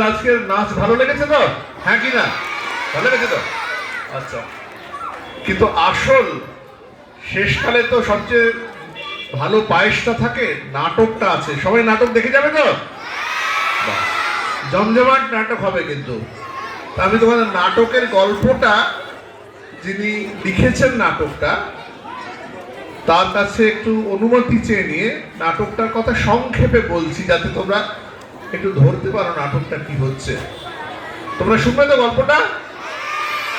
আজকের নাচ ভালো লেগেছে তো? হ্যাঁ কি না? ভালো লেগেছে তো? আচ্ছা। কিন্তু আসল শেষকালে তো সবচেয়ে ভালো পায়েসটা থাকে, নাটকটা আছে। সবাই নাটক দেখে যাবে তো? জমজমাট নাটক হবে কিন্তু। আমি তোমাদের নাটকের গল্পটা, যিনি লিখেছেন নাটকটা, তার কাছে একটু অনুমতি চেয়ে নিয়ে নাটকটার কথা সংক্ষেপে বলছি, যাতে তোমরা একটু ধরতে পারো নাটকটা কি হচ্ছে। তোমরা শুনবে তো গল্পটা?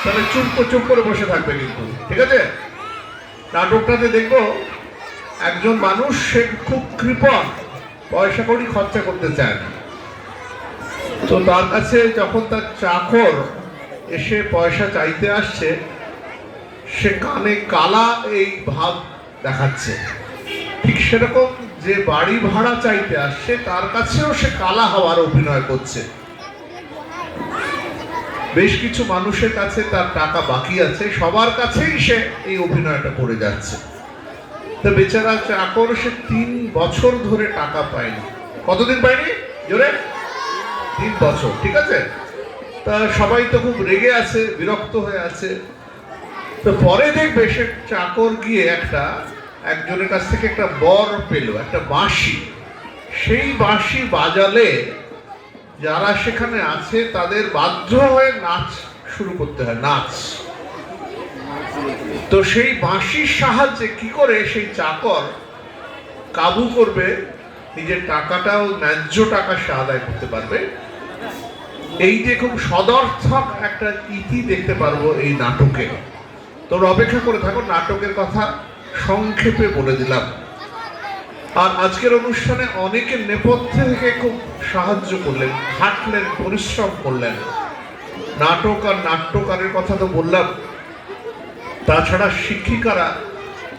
তাহলে চুপ করে- চুপ করে বসে থাকবে কিন্তু, ঠিক আছে? নাটকটাতে দেখব একজন মানুষ, সে খুব কৃপণ, পয়সা কড়ি খরচা করতে চায় না। তো তার কাছে যখন তার চাকর এসে পয়সা চাইতে আসছে, সে কানে কালা এই ভাব দেখাচ্ছে। ঠিক সেরকম যে বাড়ি ভাড়া চাইতে আসছে, তার কাছেও সে কালা হওয়ার অভিনয় করছে। বেশ কিছু মানুষের কাছে তার টাকা বাকি আছে, সবার কাছেই সে এই অভিনয়টা করে যাচ্ছে। তো বেচারা চাকর সে তিন বছর ধরে টাকা পায়নি। কতদিন পায়নি? জোরে? তিন বছর, ঠিক আছে? তা সবাই তো খুব রেগে আছে, বিরক্ত হয়ে আছে। তো পরে দেখবে সে চাকর গিয়ে একটা একজনের কাছ থেকে একটা বর পেল, একটা বাঁশি। সেই বাঁশি বাজালে যারা সেখানে আছে, তাদের বাধ্য হয়ে নাচ শুরু করতে হয়, নাচ। তো সেই বাঁশির সাহায্যে কি করে সেই চাকর কাবু করবে, নিজের টাকাটাও ন্যায্য টাকা সে আদায় করতে পারবে? এই যে খুব সদর্থক একটা ইতি দেখতে পারব এই নাটকে। তোমরা অপেক্ষা করে থাকো, নাটকের কথা সংক্ষেপে বলে দিলাম। আর আজকের অনুষ্ঠানে অনেকে নেপথ্যে থেকে খুব সাহায্য করলেন খাটলেন পরিশ্রম করলেন। নাটক আর নাট্যকারের কথা তো বললাম। তাছাড়া শিক্ষিকারা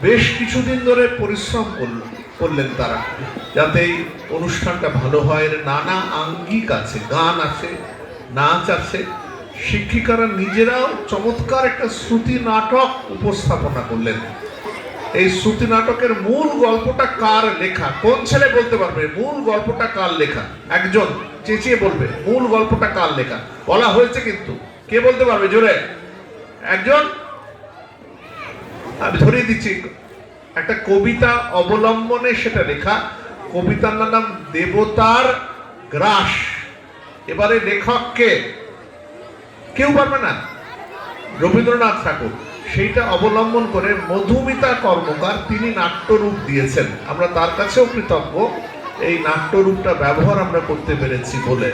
বেশ কিছুদিন ধরে পরিশ্রম করল, করলেন তারা। যাতে এই অনুষ্ঠানটা ভালো হয়। নানা আঙ্গিক আছে, গান আছে, নাচ আছে। শিক্ষিকারা নিজেরাও চমৎকার একটা শ্রুতি নাটক উপস্থাপনা করলেন। এই শ্রুতি নাটকের মূল গল্পটা কার লেখা? কোন ছেলে বলতে পারবে? মূল গল্পটা কার লেখা? একজন চেঁচিয়ে বলবে, মূল গল্পটা কার লেখা? বলা হয়েছে কিন্তু। কে বলতে পারবে? জোরে। একজন? আমি ধরিয়ে দিচ্ছি। একটা কবিতা অবলম্বনে সেটা লেখা। কবিতার নাম দেবতার গ্রাস। এবারে লেখককে কেউ পারবে না? রবীন্দ্রনাথ ঠাকুর। সেইটা অবলম্বন করে মধুমিতা কর্মকার তিনি নাট্যরূপ দিয়েছেন। আমরা তার কাছেও কৃতজ্ঞ, এই নাট্যরূপটা ব্যবহার আমরা করতে পেরেছি বলে।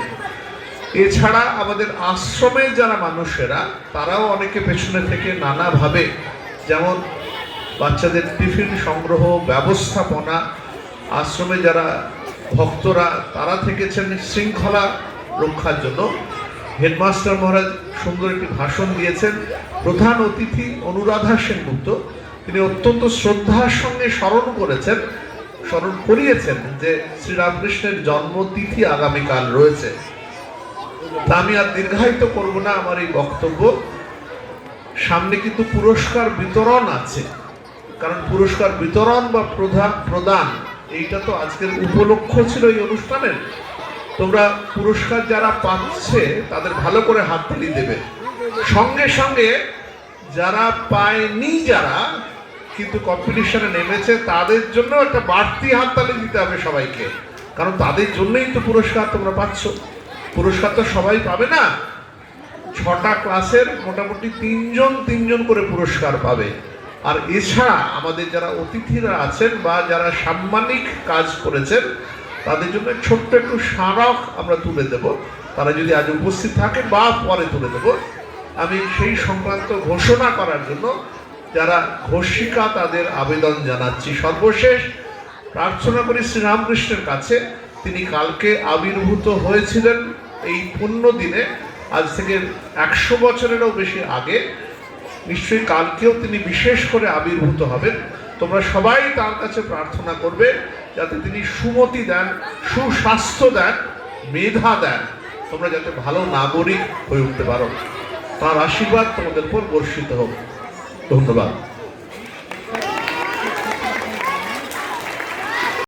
এছাড়া আমাদের আশ্রমে যারা মানুষেরা, তারাও অনেকে পেছনে থেকে নানাভাবে যেমন বাচ্চাদের টিফিন সংগ্রহ, ব্যবস্থাপনা, আশ্রমে যারা ভক্তরা, তারা থেকেছেন শৃঙ্খলা রক্ষার জন্য। হেডমাস্টার মহারাজ সুন্দর একটি ভাষণ দিয়েছেন। প্রধান অতিথি অনুরাধা সেনগুপ্ত, তিনি অত্যন্ত শ্রদ্ধার সঙ্গে স্মরণ করেছেন, স্মরণ করিয়েছেন যে শ্রীরামকৃষ্ণের জন্মতিথি আগামীকাল রয়েছে। তা আমি আর দীর্ঘায়িত করব না আমার এই বক্তব্য। সামনে কিন্তু পুরস্কার বিতরণ আছে, কারণ পুরস্কার বিতরণ বা প্রধান প্রদান, এইটা তো আজকের উপলক্ষ ছিল এই অনুষ্ঠানের। তোমরা পুরস্কার যারা পাচ্ছে, তাদের ভালো করে হাততালি দেবে। সঙ্গে সঙ্গে যারা পায়নি যারা, কিন্তু কম্পিটিশনে নেমেছে, তাদের জন্য একটা বাড়তি হাততালি দিতে হবে সবাইকে। কারণ তাদের জন্যই তো পুরস্কার তোমরা পাচ্ছ। পুরস্কার তো সবাই পাবে না। ছটা ক্লাসের মোটামুটি তিনজন তিনজন করে পুরস্কার পাবে। আর এছাড়া আমাদের যারা অতিথিরা আছেন বা যারা সাম্মানিক কাজ করেছেন তাদের জন্য ছোট্ট একটু স্মারক আমরা তুলে দেব। তারা যদি আজ উপস্থিত থাকে বা পরে তুলে দেব। আমি সেই সংক্রান্ত ঘোষণা করার জন্য যারা ঘোষিকা তাদের আবেদন জানাচ্ছি। সর্বশেষ প্রার্থনা করি শ্রীরামকৃষ্ণের কাছে। তিনি কালকে আবির্ভূত হয়েছিলেন এই পুণ্য দিনে। আজ থেকে একশো বছরেরও বেশি আগে। নিশ্চয়ই কালকেও তিনি বিশেষ করে আবির্ভূত হবেন। তোমরা সবাই তার কাছে প্রার্থনা করবে যাতে তিনি সুমতি দেন, সুস্বাস্থ্য দেন, মেধা দেন। তোমরা যাতে ভালো নাগরিক হয়ে উঠতে পারো। তার আশীর্বাদ তোমাদের উপর বর্ষিত হোক। ধন্যবাদ।